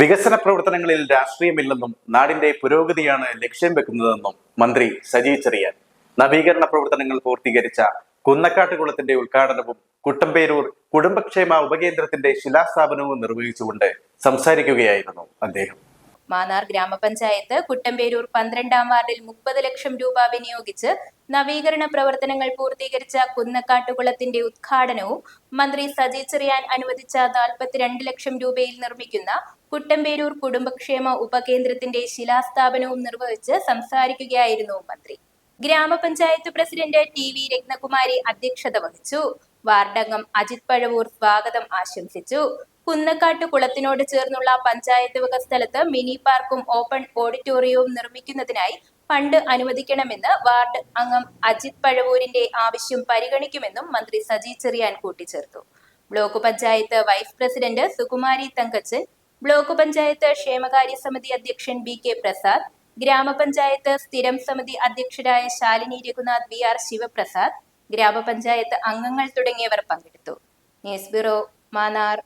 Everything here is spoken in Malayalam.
വികസന പ്രവർത്തനങ്ങളിൽ രാഷ്ട്രീയമില്ലെന്നും നാടിന്റെ പുരോഗതിയാണ് ലക്ഷ്യം വെക്കുന്നതെന്നും മന്ത്രി സജി ചെറിയാൻ. നവീകരണ പ്രവർത്തനങ്ങൾ പൂർത്തീകരിച്ച കുന്നക്കാട്ടുകുളത്തിന്റെ ഉദ്ഘാടനവും കുട്ടമ്പേരൂർ കുടുംബക്ഷേമ ഉപകേന്ദ്രത്തിന്റെ ശിലാസ്ഥാപനവും നിർവഹിച്ചുകൊണ്ട് സംസാരിക്കുകയായിരുന്നു അദ്ദേഹം. മാന്നാർ ഗ്രാമപഞ്ചായത്ത് കുട്ടമ്പേരൂർ പന്ത്രണ്ടാം വാർഡിൽ മുപ്പത് ലക്ഷം രൂപ വിനിയോഗിച്ച് നവീകരണ പ്രവർത്തനങ്ങൾ പൂർത്തീകരിച്ച കുന്നക്കാട്ടുകുളത്തിന്റെ ഉദ്ഘാടനവും മന്ത്രി സജി ചെറിയാൻ അനുവദിച്ച നാൽപ്പത്തിരണ്ട് ലക്ഷം രൂപയിൽ നിർമ്മിക്കുന്ന കുട്ടമ്പേരൂർ കുടുംബക്ഷേമ ഉപകേന്ദ്രത്തിന്റെ ശിലാസ്ഥാപനവും നിർവഹിച്ച് സംസാരിക്കുകയായിരുന്നു മന്ത്രി. ഗ്രാമപഞ്ചായത്ത് പ്രസിഡന്റ് ടി വി രത്നകുമാരി അധ്യക്ഷത വഹിച്ചു. വാർഡംഗം അജിത് പഴവൂർ സ്വാഗതം ആശംസിച്ചു. കുന്നക്കാട്ട് കുളത്തിനോട് ചേർന്നുള്ള പഞ്ചായത്ത് വക സ്ഥലത്ത് മിനി പാർക്കും ഓപ്പൺ ഓഡിറ്റോറിയവും നിർമ്മിക്കുന്നതിനായി ഫണ്ട് അനുവദിക്കണമെന്ന് വാർഡ് അംഗം അജിത് പഴവൂരിന്റെ ആവശ്യം പരിഗണിക്കുമെന്നും മന്ത്രി സജി ചെറിയാൻ കൂട്ടിച്ചേർത്തു. Block panchayat vice president Sukumari Thankachan block panchayat ക്ഷേമകാര്യ സമിതി അധ്യക്ഷൻ ബി കെ പ്രസാദ് ഗ്രാമപഞ്ചായത്ത് സ്ഥിരം സമിതി അധ്യക്ഷരായ ശാലിനി രഘുനാഥ് വി ആർ ശിവപ്രസാദ് ഗ്രാമപഞ്ചായത്ത് അംഗങ്ങൾ തുടങ്ങിയവർ പങ്കെടുത്തു. News bureau Mannar.